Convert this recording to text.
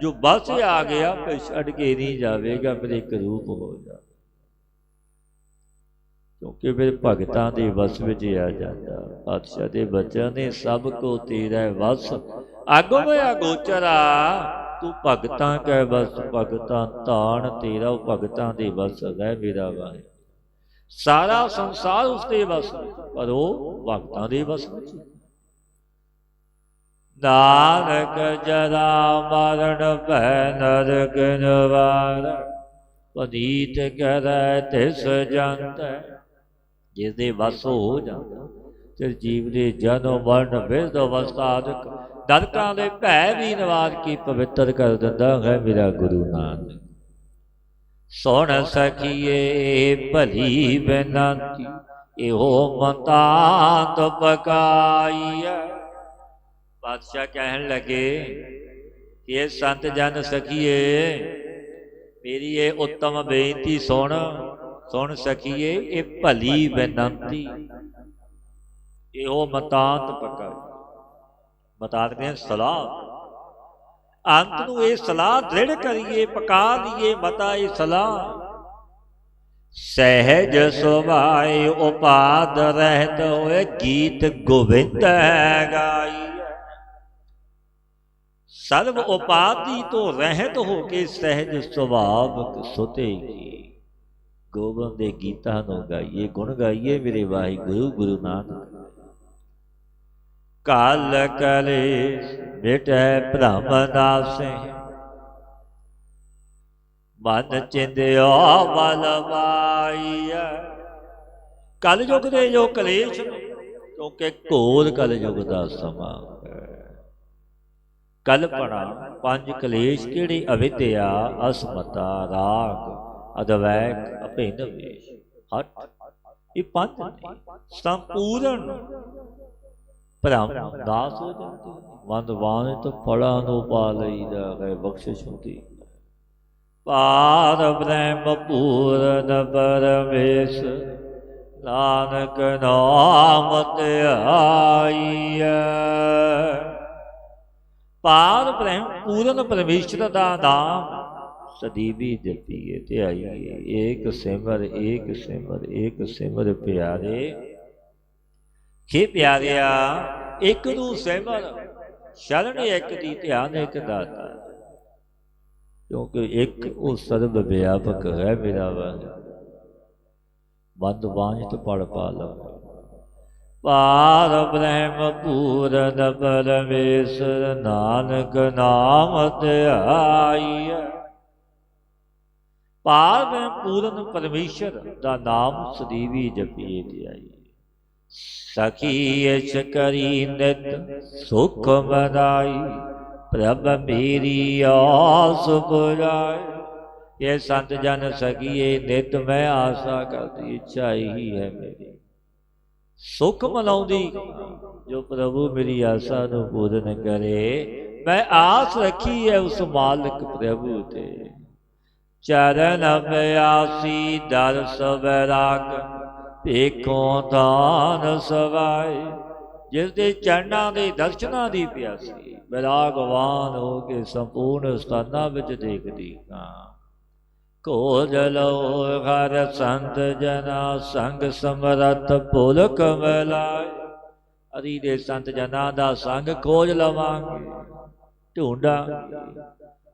ਜੋ ਬਸ ਆ ਗਿਆ ਫਿਰ ਛੱਡ ਕੇ ਨਹੀਂ ਜਾਵੇਗਾ ਫਿਰ ਇੱਕ ਰੂਪ ਹੋ ਜਾ ਕਿਉਂਕਿ ਫਿਰ ਭਗਤਾਂ ਦੇ ਵਸ ਵਿੱਚ ਆ ਜਾਂਦਾ। ਪਾਤਸ਼ਾਹ ਦੇ ਬੱਚਿਆਂ ਨੇ ਸਭ ਕੋ ਤੇਰਾ ਵਸ। ਆਗੋ ਮੈਂ ਗੋਚਰਾ ਤੂੰ ਭਗਤਾਂ ਕੈ ਵਸ ਭਗਤਾਂ ਤਾਣ ਤੇਰਾ ਉਹ ਭਗਤਾਂ ਦੇ ਵਸ ਹੈ ਮੇਰਾ ਵਾਹਿ ਸਾਰਾ ਸੰਸਾਰ ਉਸ ਦੇ ਵਸ ਪਰ ਉਹ ਭਗਤਾਂ ਦੇ ਵਸ ਵਿੱਚ ਨਾਨਕ ਜਰਾ ਮਰਨ ਭੈ ਨਰਕ ਨਵਾਰ, ਪਨੀਤ ਕਰੈ ਤਿਸ ਜੰਤ। ਜਿਸ ਦੇ ਵਸ ਹੋ ਜਾਂਦਾ ਤੇ ਜੀਵ ਦੇ ਜਨਮ, ਮਰਨ ਵਿਰਧ ਅਵਸਥਾ ਆਦਿਕ ਦੇ ਭੈ ਵੀ ਨਿਵਾਰ ਕੇ ਪਵਿੱਤਰ ਕਰ ਦਿੰਦਾ ਹੈ ਮੇਰਾ ਗੁਰੂ ਨਾਨਕ। ਸੁਣ ਸਖੀਏ ਭਲੀ ਬੇਨੰਤੀ, ਇਹੋ ਮਤਾਂਤ ਪਕਾਈਐ। ਬਾਦਸ਼ਾਹ ਕਹਿਣ ਲੱਗੇ ਕਿ ਇਹ ਸੰਤ ਜਨ ਸਖੀਏ ਮੇਰੀ ਇਹ ਉੱਤਮ ਬੇਨਤੀ ਸੁਣ ਸੁਣ ਸਕੀਏ, ਇਹ ਭਲੀ ਬੇਨੰਤੀ। ਇਹੋ ਮਤਾਂਤ ਪਕਾ ਮਤਾਂਤ ਕਹਿੰਦੇ ਸਲਾਹ। ਅੰਤ ਨੂੰ ਇਹ ਸਲਾਹ ਦ੍ਰਿੜ ਕਰੀਏ, ਪਕਾ ਦਈਏ ਮਤਾ ਇਹ ਸਲਾਹ। ਸਹਿਜ ਸੁਭਾਏ ਉਪਾਦ ਰਹਿਤ ਹੋਏ, ਗੀਤ ਗੋਵਿੰਦ ਗਾਈ। ਸਰਬ ਉਪਾਦੀ ਤੋਂ ਰਹਿਤ ਹੋ ਕੇ ਸਹਿਜ ਸੁਭਾਵਕ ਸੁਤੇਗੀ ਗੋਬਿੰਦ ਦੇ ਗੀਤਾਂ ਨੂੰ ਗਾਈਏ ਗੁਣ ਗਾਈਏ ਮੇਰੇ ਵਾਹਿਗੁਰੂ ਗੁਰੂ ਨਾਨਕ। ਕਾਲ ਕਲੇ ਮਿਟੈ ਭ੍ਰਮ ਨਾਸੇ। ਮਨ ਚਿੰਦਿਓ ਬਲ ਮਾਈਆ ਕਲ ਯੁਗ ਦੇ ਜੋ ਕਲੇਸ਼ ਕਿਉਂਕਿ ਘੋਰ ਕਲ ਯੁਗ ਦਾ ਸਮਾਂ ਹੈ। ਕਲਪਨਾ ਪੰਜ ਕਲੇਸ਼ ਕਿਹੜੇ ਅਵਿਦਿਆ ਅਸਮਤਾ, ਰਾਗ, ਅਦਵੈਕ ਅਭਿੰਨ ਵੇਸ਼ ਹਟ ਇਹ ਪੰਜ ਨੇ, ਸੰਪੂਰਨ। ਭ੍ਰਮ ਦਾਸ ਹੋ ਜਾਂਦੇ ਵੰਦ ਤੋਂ ਫਲਾਂ ਨੂੰ ਪਾ ਲਈਦਾ ਹੈ, ਬਖਸ਼ਿਸ਼ ਹੁੰਦੀ ਪਾਰ ਬ੍ਰਹਮ ਪੂਰਨ ਪਰਮੇਸ਼, ਨਾਨਕ ਨਾਮ ਧਿਆਈਐ ਪਾਰ ਬ੍ਰਹਮ ਪੂਰਨ ਪਰਮੇਸ਼ਰ ਦਾ ਨਾਮ। ਸਦੀਵੀ ਜਪੀਏ ਧਿਆਈਏ ਏਕ ਸਿਮਰ ਏਕ ਸਿਮਰ ਏਕ ਸਿਮਰ ਪਿਆਰੇ। ਖੇ ਪਿਆਰਿਆ, ਇੱਕ ਨੂੰ ਸਿਮਰ, ਸ਼ਰਨ ਇੱਕ ਦੀ ਧਿਆਨ ਇੱਕ ਦਾਤਾ। ਕਿਉਂਕਿ ਇੱਕ ਉਹ ਸਰਬ ਵਿਆਪਕ ਹੈ ਮੇਰਾ ਵਾਹਿ ਬੰਦ ਬਾਝ ਪੜ ਪਾ ਲਓ ਪਾਰ ਬ੍ਰਹਮ ਪੂਰਨ ਪਰਮੇਸ਼ਰ ਨਾਨਕ ਨਾਮ ਧਿਆਈਐ ਪਾਰ ਬ੍ਰਹਮ ਪੂਰਨ ਪਰਮੇਸ਼ਰ ਦਾ ਨਾਮ ਸਦੀਵੀ ਜਪੀਏ ਧਿਆਈਏ ਸਖੀ ਅਛ ਕਰੀ ਨਿਤ ਸੁਖ ਮਨਾਈ, ਪ੍ਰਭ ਮੇਰੀ ਆਸ ਪੁਰਾਏ ਇਹ ਸੰਤ ਜਨ ਸਖੀਏ, ਨਿਤ ਮੈਂ ਆਸਾ ਕਰਦੀ, ਇੱਛਾ ਹੀ ਹੈ ਮੇਰੀ। ਸੁਖ ਮਨਾਉਂਦੀ। ਜੋ ਪ੍ਰਭੂ ਮੇਰੀ ਆਸਾ ਨੂੰ ਪੂਰਨ ਕਰੇ, ਮੈਂ ਆਸ ਰੱਖੀ ਹੈ ਉਸ ਮਾਲਕ ਪ੍ਰਭੂ ਤੇ। ਚਰਨ ਅਭਿਆਸੀ ਦਰ ਸਵਰਾਗ ਵੇਖੋ ਦਾਨ ਸਵਾਏ। ਜਿਸ ਦੇ ਚਰਨਾਂ ਦੇ ਦਰਸ਼ਨਾਂ ਦੀ ਪਿਆਸੀ ਵਿਰਾਗਵਾਨ ਹੋ ਕੇ ਸੰਪੂਰਨ ਸਥਾਨਾਂ ਵਿੱਚ ਦੇਖਦੀ ਹਾਂ। ਕੋਜ ਲੋ ਹਰ ਸੰਤ ਜਨਾ ਸੰਗ ਸਮਰਤ ਭੁਲ ਕਮਲਾਏ। ਅਰੀ ਦੇ ਸੰਤ ਜਨਾਂ ਦਾ ਸੰਗ ਖੋਜ ਲਵਾਂਗੇ। ਢੂੰਡਾਂਗੇ